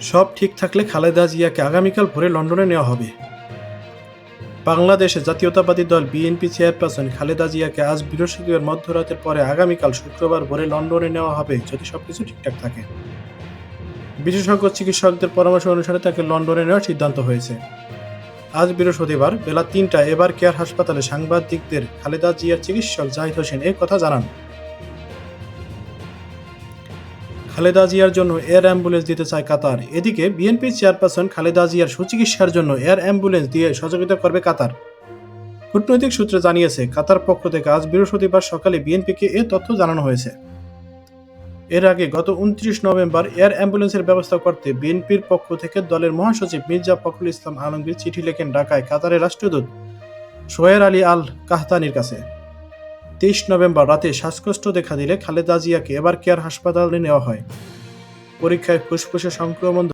সব ঠিক থাকলে খালেদা জিয়াকে আগামীকাল ভোরে লন্ডনে নেওয়া হবে। বাংলাদেশে জাতীয়তাবাদী দল বিএনপি চেয়ারপারসন খালেদা জিয়াকে আজ বৃহস্পতিবার মধ্যরাতের পরে আগামীকাল শুক্রবার ভোরে লন্ডনে নেওয়া হবে যদি সবকিছু ঠিকঠাক থাকে। বিশেষজ্ঞ চিকিৎসকদের পরামর্শ অনুসারে তাকে লন্ডনে নেওয়ার সিদ্ধান্ত হয়েছে। আজ বৃহস্পতিবার বেলা তিনটা এবার কেয়ার হাসপাতালে সাংবাদিকদের খালেদা জিয়ার চিকিৎসক জাহিদ হোসেন এই কথা জানান। খালেদা জিয়ার জন্য এয়ার অ্যাম্বুলেন্স দিতে চায় কাতার। এদিকে বিএনপি চেয়ারপারসন খালেদা জিয়ার সুচিকিৎসার জন্য এয়ার অ্যাম্বুলেন্স দিয়ে সহযোগিতা করবে কাতার। কূটনৈতিক সূত্রে জানিয়েছে, কাতার পক্ষ থেকে আজ বৃহস্পতিবার সকালে বিএনপিকে এ তথ্য জানানো হয়েছে। এর আগে গত উনত্রিশ নভেম্বর এয়ার অ্যাম্বুলেন্সের ব্যবস্থা করতে বিএনপির পক্ষ থেকে দলের মহাসচিব মির্জা ফখরুল ইসলাম আলমগীর চিঠি লেখেন ঢাকায় কাতারের রাষ্ট্রদূত সোহের আলী আল কাহতানির কাছে। তেইশ নভেম্বর রাতে শ্বাসকষ্ট দেখা দিলে খালেদা জিয়াকে এবার কেয়ার হাসপাতালে নেওয়া হয়। পরীক্ষায় ফুসফুসে সংক্রমণ